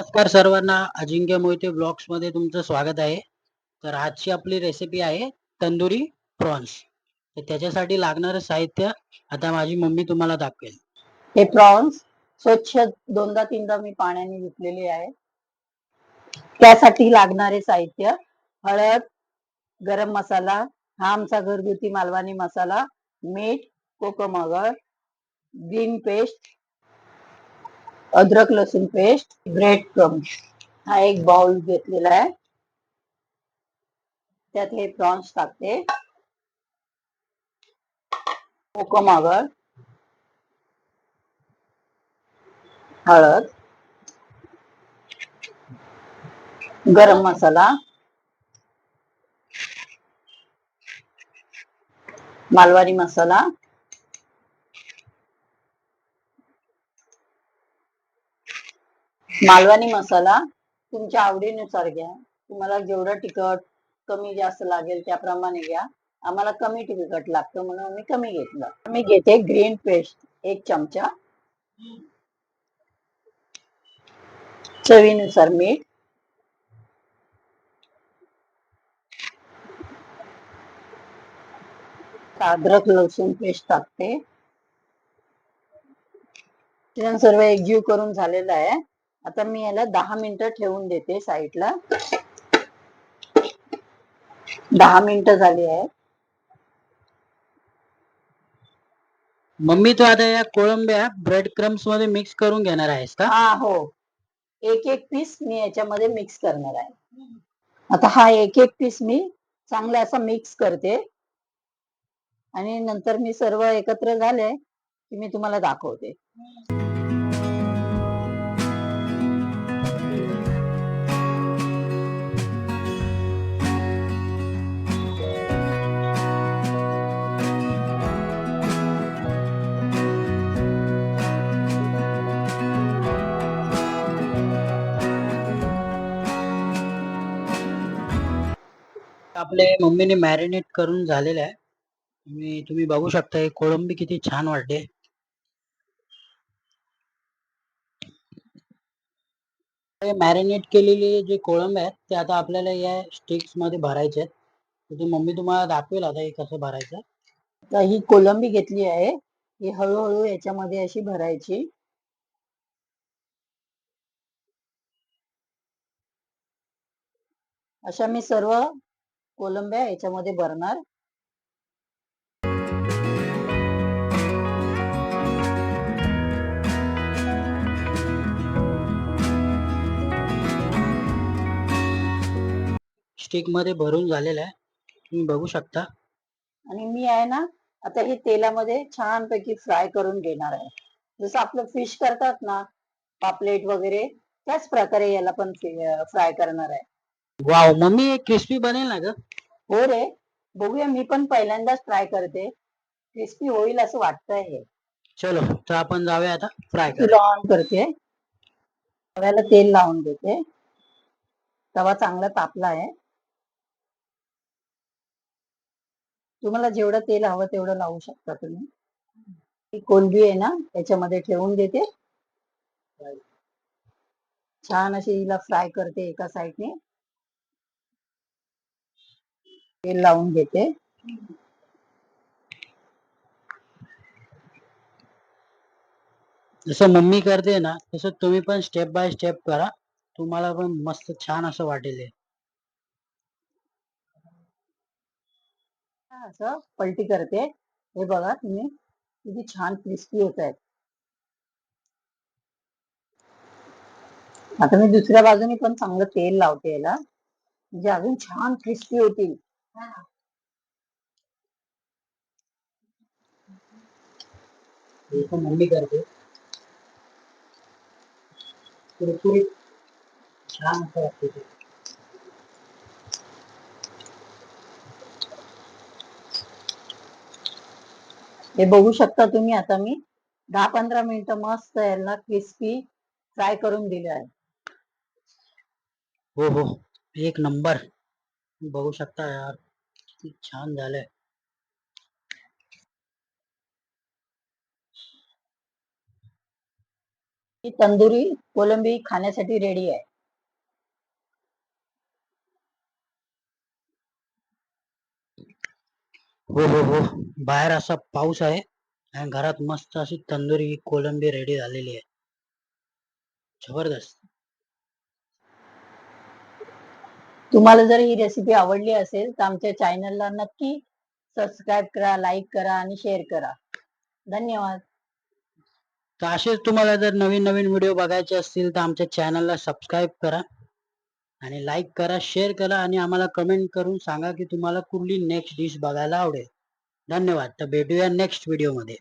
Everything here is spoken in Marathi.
नमस्कार सर्वांना. अजिंक्य मोहिते ब्लॉग्समध्ये तुमचं स्वागत आहे. तर आजची आपली रेसिपी आहे तंदुरी प्रॉन्स तर त्याच्यासाठी लागणारं साहित्य आता माझी मम्मी तुम्हाला दाखवेल. हे प्रॉन्स स्वच्छ दोनदा तीनदा मी पाण्याने धुतलेले आहे. त्यासाठी लागणारे साहित्य हळद गरम मसाला हा आमचा घरगुती मालवानी मसाला मीठ कोकमगर ग्रीन पेस्ट अद्रक लसूण पेस्ट ब्रेड क्रम हा एक बाउल घेतलेला आहे. त्यात हे प्रॉन्स टाकते. कोकमगर हळद. गरम मसाला. मालवारी मसाला. मालवणी मसाला तुमच्या आवडीनुसार घ्या. तुम्हाला जेवढं तिखट कमी जास्त लागेल त्याप्रमाणे घ्या. आम्हाला कमी तिखट लागतं म्हणून आम्ही कमी घेतलं. मी घेते ग्रीन पेस्ट एक चमचा. चवीनुसार मीठ. अद्रक लसूण पेस्ट टाकते. सर्व एकजीव करून झालेलं आहे. आता मी याला दहा मिनिटं ठेवून देते साईडला दहा मिनिटं झाली आहे मम्मी तू आता या कोळंब्या ब्रेड क्रम्समध्ये मिक्स करून घेणार आहेस का? हा हो. एक एक पीस मी याच्यामध्ये मिक्स करणार आहे. आता हा एक एक पीस मी चांगला असा मिक्स करते. आणि नंतर मी सर्व एकत्र झाले की मी तुम्हाला दाखवते. आपले मम्मीने मॅरिनेट करून झालेलं आहे. तुम्ही तुम्ही बघू शकता हे कोळंबी किती छान वाटते. मॅरिनेट केलेली जे कोळंब आहेत ते आता आपल्याला या स्टिक्समध्ये भरायचे आहेत. मम्मी तुम्हाला दाखवेल आता हे कसं भरायचं. तर ही कोळंबी घेतली आहे ही हळूहळू याच्यामध्ये अशी भरायची. अशा मी सर्व कोलंब्या याच्यामध्ये भरणार. स्टिकमध्ये भरून झालेलं आहे. तुम्ही बघू शकता. आणि मी आहे ना आता हे तेलामध्ये छानपैकी फ्राय करून घेणार आहे. जसं आपलं फिश करतात ना पापलेट वगैरे त्याच प्रकारे याला पण फ्राय करणार आहे. वाव मम्मी क्रिस्पी बनेल ना ग? हो रे. बघूया मी पण पहिल्यांदाच ट्राय करते. क्रिस्पी होईल असं वाटतंय हे. चलो तर आपण जाऊया आता फ्राय कर तुला ऑन करते. तव्याला तेल लावून देते. तवा चांगला तापला आहे. तुम्हाला जेवढं तेल हवं तेवढं लावू शकता तुम्ही. ही कोलबी आहे ना त्याच्यामध्ये ठेवून देते. छान अशी हिला फ्राय करते एका साईडने तेल लावून घेते. जसं मम्मी करते ना तसं तुम्ही पण स्टेप बाय स्टेप करा. तुम्हाला पण मस्त छान असं वाटेल असं पलटी करते. हे बघा तुम्ही किती छान क्रिस्पी होत आहेत. आता मी दुसऱ्या बाजूने पण चांगलं तेल लावते याला. म्हणजे अजून छान क्रिस्पी होतील. हे। पण मम्मी करते कुरकुरीत छान असं वाटते ते हे बघू शकता तुम्ही आता मी? दहा पंधरा मिनिटं मस्त क्रिस्पी फ्राय करून दिले आहे हो हो. एक नंबर. बघू शकता यार। किती छान झालंय ही। तंदुरी कोलंबी खाण्यासाठी रेडी आहे. हो हो हो. बाहेर असा पाऊस आहे आणि घरात मस्त अशी तंदुरी कोलंबी रेडी झालेली आहे. ज़बरदस्त. तुम्हाला जर ही रेसिपी आवडली असेल तर आमच्या चॅनलला नक्की सबस्क्राईब करा लाईक करा आणि शेअर करा. धन्यवाद. तर असेच तुम्हाला जर नवीन नवीन व्हिडिओ बघायचे असतील तर आमच्या चॅनलला सबस्क्राईब करा आणि लाईक करा शेअर करा आणि आम्हाला कमेंट करून सांगा की तुम्हाला कुठली नेक्स्ट डिश बघायला आवडेल. धन्यवाद. तर भेटूया नेक्स्ट व्हिडिओमध्ये